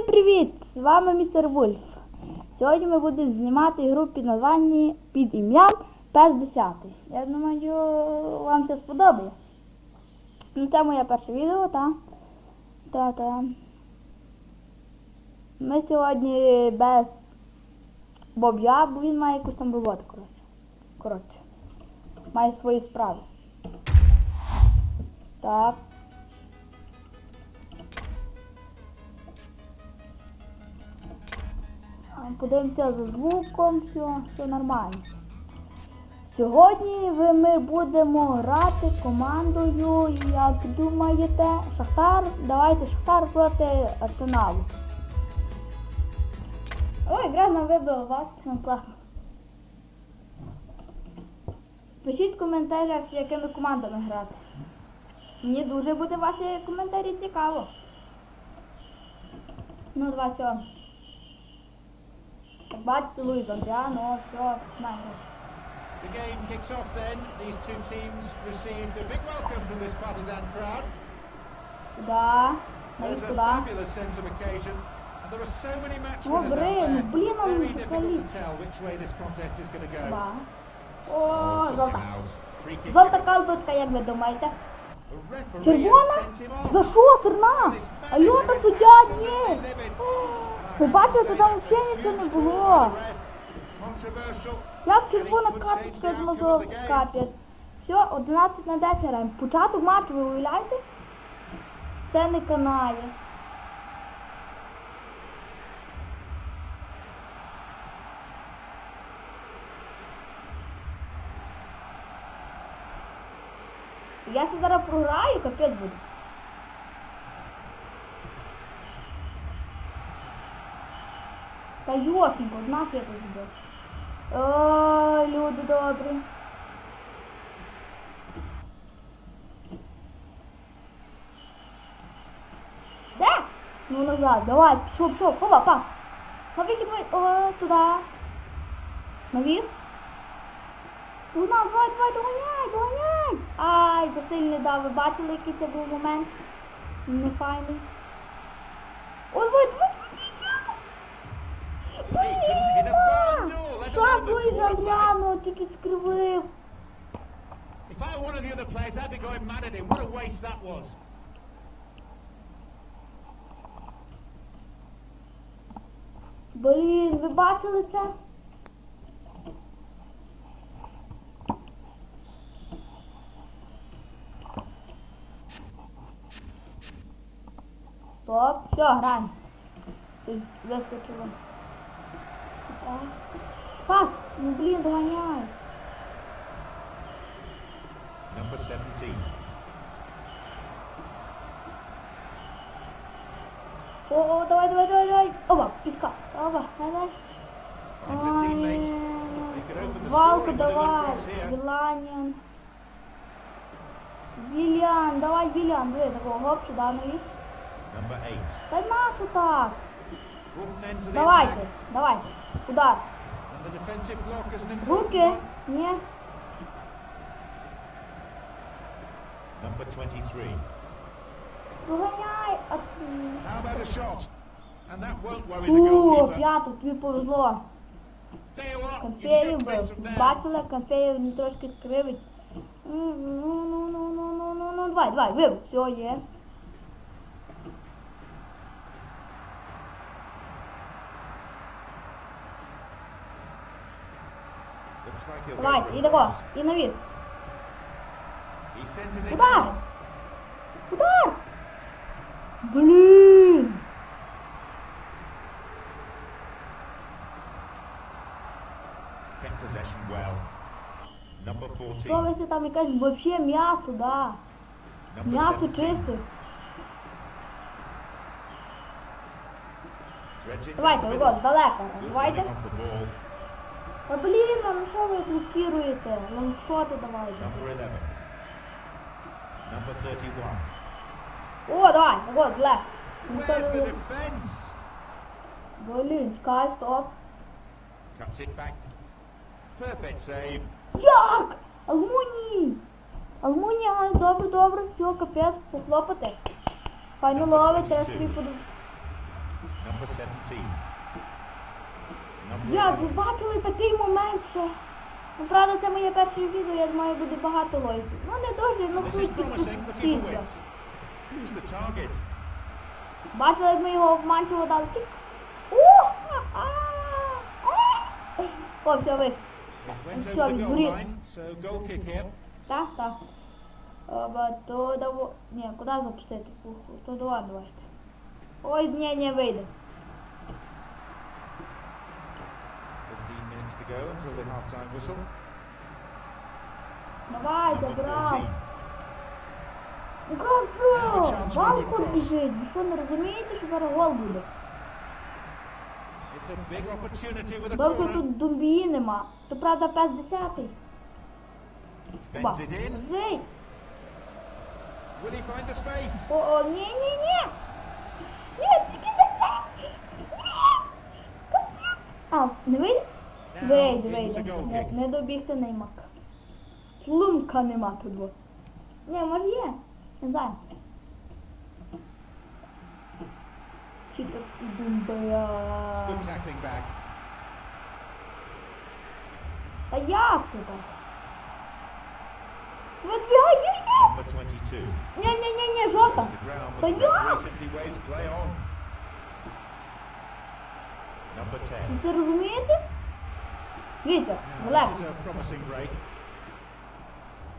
Всім привіт! З вами містер Вульф. Сьогодні ми будемо знімати ігру під під ім'ям PES 10. Я думаю, вам це сподобає. Ну, це моє перше відео, та. Та, та. Ми сьогодні без Боб'я, бо він має якусь там роботу, коротше. Коротше. Має свої справи. Так. Подивимося за звуком, все, все нормально. Сьогодні ви- ми будемо грати командою, як думаєте, Шахтар. Давайте Шахтар проти Арсеналу. Ой, гра нам вибила вас, ну класно. Пишіть в коментарях, якими командами грати. Мені дуже буде ваші коментарі цікаво. Ну, давай, все. Як бачите, Луїс Андріано, все, знаю. The game kicks off then. These two teams received a big welcome from this partisan crowd. There's a fabulous sense of occasion. And there are so many match Oh, winners out блин, there. он Very difficult to tell which way this contest is going to go. Куда? О, took him жовта. out. Free kick Жовта given. карточка, як ви думаєте? The referee has Червона? sent him off. За що, сирна? This Алло, та суддя, ні. Ви I бачите, там взагалі нічого не було. Як червона карточка, думаю, що капець. Все, 11 на 10 граємо. Початок матчу, ви уявляєте? Це не канає. Я зараз програю, капець буде. Та йошенько, однак я тут збив. Ой, люди добрі. Де? Ну назад, давай, пішов, пішов, хова, пас. На вихід ми, о, туди. Навіс. Туди, давай, давай, доганяй, доганяй. Ай, засильний дав, ви бачили, який це був момент? Не Quarterback. Андріано тільки скривив. If I were one of the other players, I'd be going mad at him. What a waste that was. Блін, ви бачили це? Стоп, все, граємо. Тобто вискочило. Пас! Ну блін, доганяй. Number 17. О, о, давай, давай, давай, давай. Оба, підка. Оба, давай. It's a teammate. Ой, They could open the Валку scoring with a good давай. cross here. Віланін. Вілян, давай, Вілян, диви, такого гоп, сюди навіс. Number 8. Та нас отак. Brought an end to the Давайте, attack. давайте. Удар. And the defensive block is an important Руки. one. Ні. Number 23. Доганяй. А... How about a shot? And that won't worry the Фу, goalkeeper. п'яту, тобі повезло. Tell you what, you Конфеєв should place бив. from there. Бачили, конфеєв не трошки кривить. Ну, ну, ну, ну, ну, ну, ну, ну, давай, давай, вибив. Все, є. Давай, і тако, і навіс. Удар! Удар! Блін! Kept possession well. Number 14. Що ви там якесь вообще м'ясо, да. М'ясо 17. чисте. Давайте, вот, далеко. Давайте. running off the ball. Та блін, ну що ви блокуєте? Лонгшоти давайте. Number 11. Number 31. О, давай, вот, далеко. Ну, Where's the це- defence? Блін, чекай, стоп. Cuts it back. Perfect save. Як? Алмуній! Алмунія, добре, добре, все, капець, похлопати. Файно ловить, треба собі подумати. Number 17. Як ви бачили такий момент ще? Ну, правда, це моє перше відео, я думаю, буде багато лайків. Ну не дуже, ну target? Бачили, як ми його обманчиво дали! О, все, вийшло. Все, here. Так, так. То даво... Ні, куди запустити? Ух, То давай, давайте. Ой, ні, не вийде. 15 minutes to go until the half-time whistle. Давай, Number забрав. 14. Газу! Валко біжить. Ви що, не розумієте, що зараз гол буде? Corner. тут думбії нема. То правда пес десятий. Ба. In. Will he find the space? О, о, ні, ні, ні. Ні, тільки не це. Ні. А, не вийде? A вийде. Не, не добігти неймак. Слумка нема тут. Ні, може є. Не знаю. Читерський back. Та як це так? Відбігай, ні, ні. Number 22. Ні, ні, ні, ні, жовта. Та як? referee simply waves play on. Number 10. Ви це розумієте? Promising break.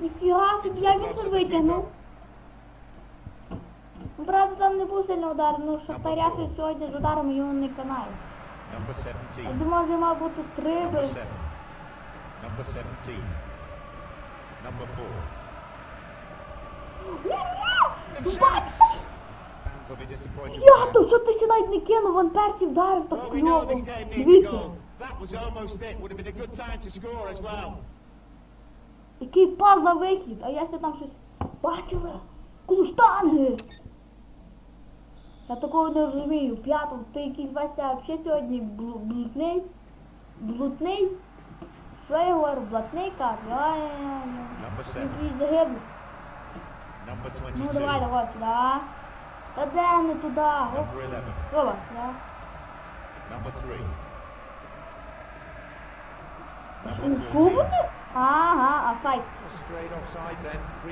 Ніфіга собі, як він це витягнув. Ну, Правда, там не був сильний удар, ну Шахтаря щось сьогодні з ударом його не канає. Я 17. думав, мав бути три би. 7. Number 17. Number 4. Ні, ні! And shoots! бач! Fans will be disappointed. Я то, що ти сюди не кинув, вон перший вдарив так кльово. Дивіться. That was almost it. Would have been a good time to score as well. який пас на вихід, а я ще там щось бачила. Куштанги! Я такого не розумію. П'ятом, ти якийсь Вася взагалі сьогодні блу- блутний? Блутний? Що я говорю, блатний 7. Якийсь загиблий. Number Ну давай, давай, сюди. Та де не туди? Оп, Number 11. Вова, да. Number 3. Що Number що 14. буде? Ага, а сайт. Straight offside then. Free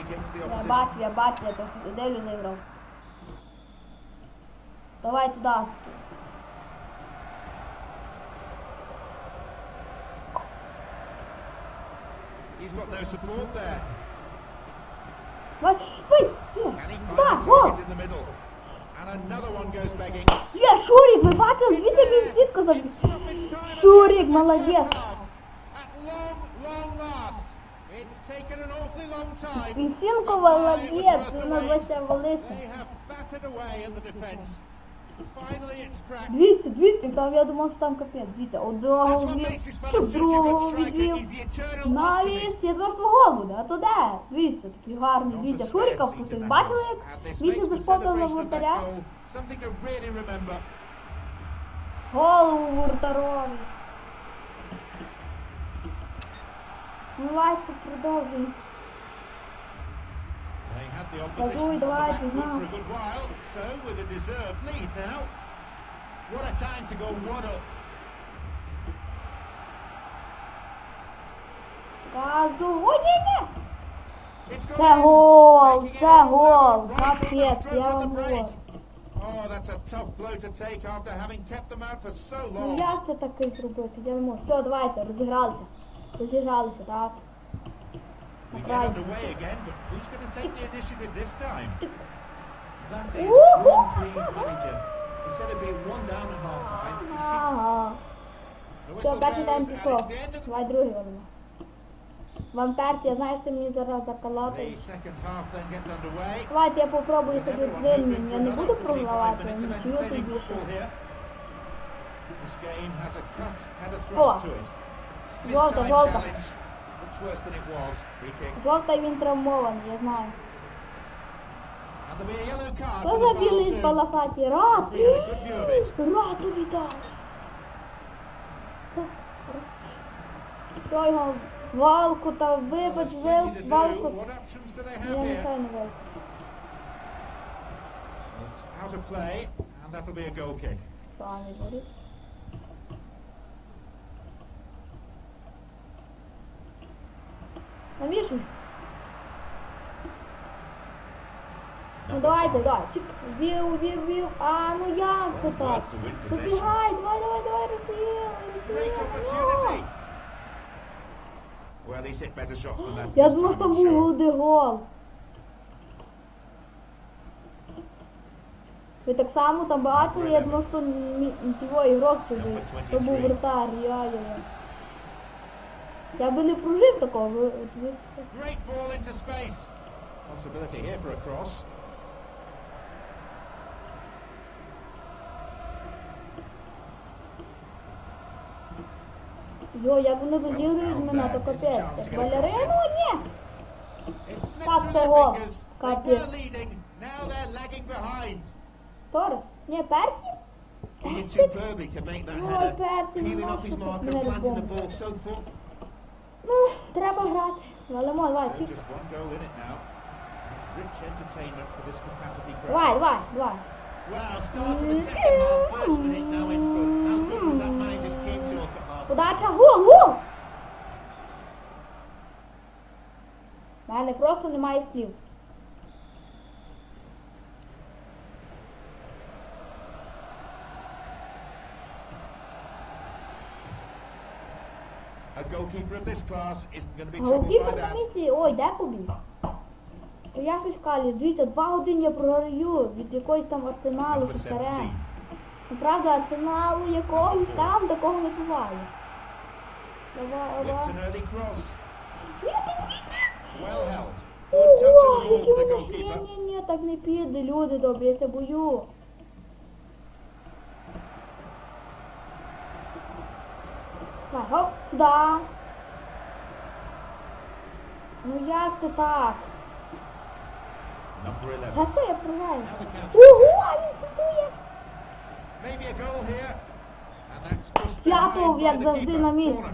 kick to the Я бачу, я бачу, я трохи дивлю заіграв. Давай туди. He's got no support there. He find Да, the гол. target in the middle? And another one goes begging. Defence. Finally it's cracked. Дивіться, дивіться, там я думав, що там капець. Дивіться, одного a другого я думав, що буде, а то де? Дивіться, такий гарний, дивіться, Шуріка впустив. Бачили, як Вітя makes на celebration of that воротаря? goal Something to really remember. Голову воротарові. Ну, давайте продовжуємо. They had the opposition back for a good while, so with a deserved lead now. What a time to go one up. Газу. О, ні, ні! Це гол, це гол, капець, я вам говорю. Oh, that's a tough blow to take after having kept them out for so Ну long. як це таке зробити? Я не можу. Все, давайте, розігралися. Розігралися, так. We get underway again, but who's going to take the initiative this time? That is one please manager. Instead of being one down at half time, Ага. Все, перший тайм пішов. Давай другий водимо. Ван Персі, я знаю, що мені зараз заколоти. Давайте я попробую тобі for Я не буду 45 програвати, minutes of нічого тобі. О. thrust to it. This Жовта, жовта. Жовта він травмований, я знаю. Що за білий полосатий? Рад! Раду віддав! Що його валку та вибач, do. валку. Я не знаю, не вив. It's out of play, and that'll be a goal kick. Воріт. Навішуй. Ну давайте, давай. Чик. Вів, вів, вів. А, ну як це так? to. Побігай, давай, давай, давай, Росія. Я думав, що був голди гол. Ви так само там бачили, я думав, що його ігрок чи був. То був вратар, я, би не прожив такого. Great ball into space. Possibility here for a cross. Йо, як вони розігрують мене, то капець. Балерину? Ні! Fingers. They Капець. Торес? Ні, Персі? He did superbly to make that header. Peeling ну off his що mark ти and мене planting the ball so full. Ну, треба грати. Валимо, давай, crowd. Давай, давай, давай. Подача, гол, гол! У мене просто немає слів. A goalkeeper of this class isn't going to be troubled by Голкіпер комісії, ой, де побіг? Я щось калі, дивіться, два години я програю від якоїсь там арсеналу. 17. Ну, правда, арсеналу якогось там такого не буває. Давай, давай. Whipped an early cross. Ні, ти дивіться! Well held. Good touch of the Ого, ball for the які goalkeeper. Ні, ні, ні, так не піде, люди добрі, я це бою. Давай, хоп, сюди. Ну як це так? 11. Та що я програю? Ого, а він ситує. П'ятов, як завжди, на місці.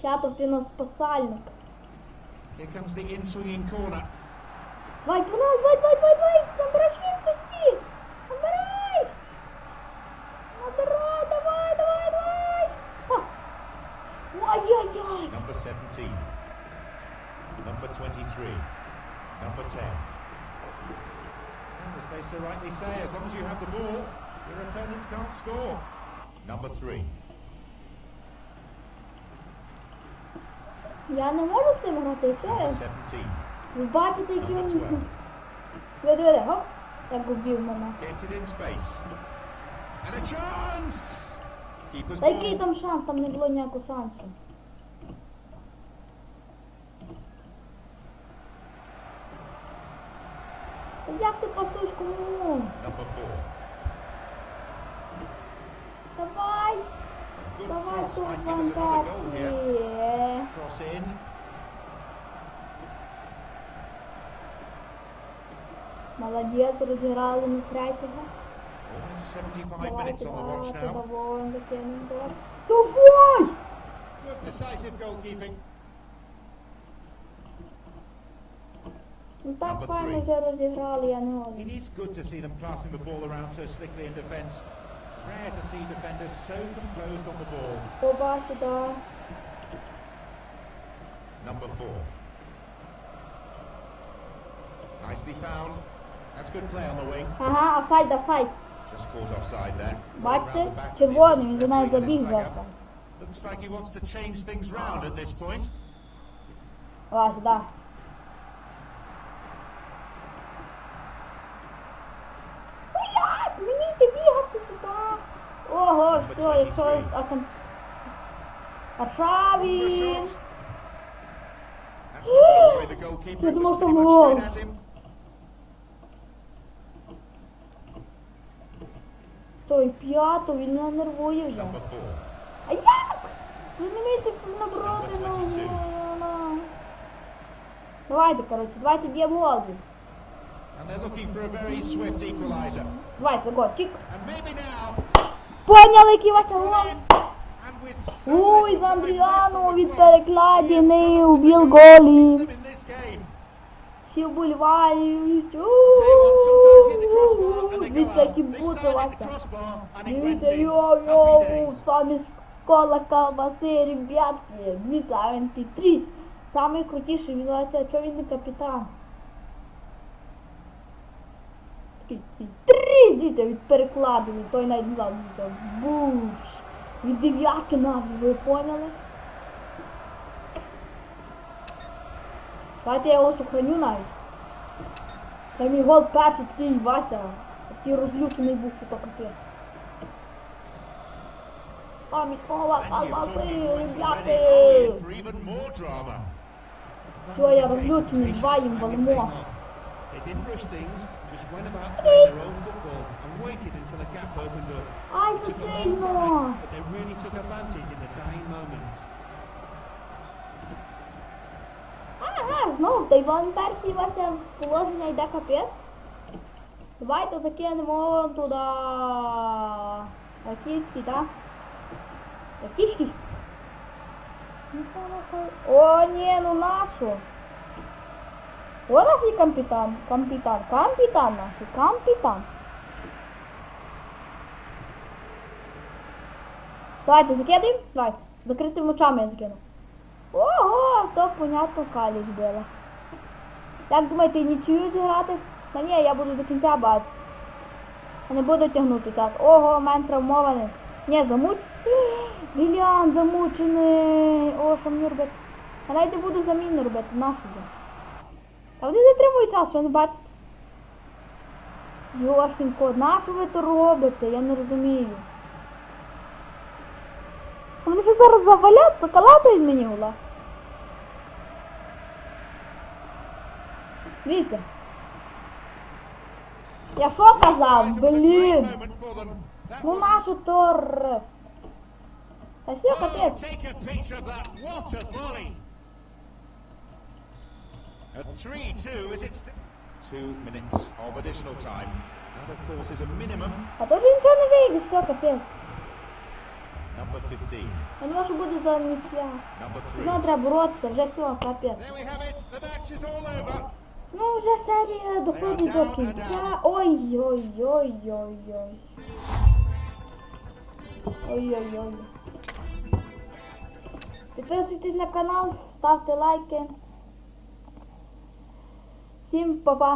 П'ятов, ти нас спасальник. Here comes the in-swinging corner. Давай, давай, давай, давай, давай, давай, 17. Number 23. Number 10. And as they so rightly say, as long as you have the ball, your opponent can't score. Number 3. Я не можу з цим грати, що Number я? 17. Ви бачите, які Number він... 12. Види, види, гоп. Як убив мене. Gets it in space. And a chance! Keeper's Та який ball. там шанс, там не було ніякого шансу. Good давай, cross тут might give Ван us another goal here. Персі. Cross in. Молодець, розіграли ми третього. Almost 75 Давайте, minutes on the watch давайте, now. давай, закинемо, давай. Давай! Good decisive goalkeeping. Ну так Number файно three. вже розіграли, я не It можу. is good to see them passing the ball around so slickly in defence. It's rare to see defenders so composed on the ball. Побачу, так. Number four. Nicely found. That's good play on the wing. Ага, офсайд, офсайд. Just caught offside there. Бачите? Round the back, Червоний, this він is же навіть referee забіг and за his flag офсайд. up. Looks like he wants to change things round at this point. Давай, сюди. Ну як? Не вмійте бігати сюди. Ого, все, якщо Акан... For a Аршавін. shot. That's not going away the goalkeeper. Я It думав, was там pretty much гол. straight at him. Той п'ято, він мене нервує вже. Number four. А як? Ви не вмієте набрати Number 22. ну. Давайте, коротше, давайте б'ємо Олді. And they're looking for a very swift equaliser. Давайте, го, чик. And maybe now. Поняли, який Вася Gone гол? in. And with so Ой, з Андріану від clock, перекладини he has убив got to голі. them in this game. Всі вболівають. Crossbar які went Дивіться, йо-йо, Happy days. з вами школа колбаси, ребятки. Дивіться, а він тріс. Самий крутіший, він Вася, чого він не капітан? Такий, такий, Тріс, дивіться, від перекладу, від той навіть буш. Від дев'ятки навіть, ви поняли? Давайте я його сохраню навіть. Та мій гол перший такий Вася. Такий розлючений був, що то капець. А, points already. ребята. Все, я розлючений, два їм валимо. They didn't rush things, went about their own football and waited until a gap opened up. Ай, Took a long сильно. time, but they really took advantage in the dying moments. Ага, знову та Іван перший Вася положення йде капець. Давайте закинемо туди. Ракітський, так? Ракітський. Ну. О, ні, ну нашу. О, наш і капітан. Капітан. Капітан наш. Капітан. Давайте закидаємо? Давайте. Закритими очами я закину. Ого, то понятно Калі збила. Як думаєте, нічию зіграти? Та ні, я буду до кінця бачити. Не буду тягнути час. Ого, мен травмований. Ні, замуч. Вільян замучений. О, що мені робити? Я навіть не буду заміну робити, на собі. Та вони затримують час, що не бачите? Йошкінко, на що ви то робите? Я не розумію. А Вони що зараз завалять, то калатають мені гола. Дивіться. Я що казав, блін? Ну нашу Торрес. Та все, капець. take a picture of that. What a volley. At 3-2, is it Two minutes of additional time. That, of course, is a minimum. А то ж нічого не вийде, все, капець. Number 15. Я думаю, буде за Знову 3. треба боротися, вже все, капець. There we have it. The match is all over. Ну, вже серія доходить до кінця. Ой-ой-ой-ой-ой. Ой-ой-ой. Підписуйтесь на канал, ставте лайки. Всім па-па.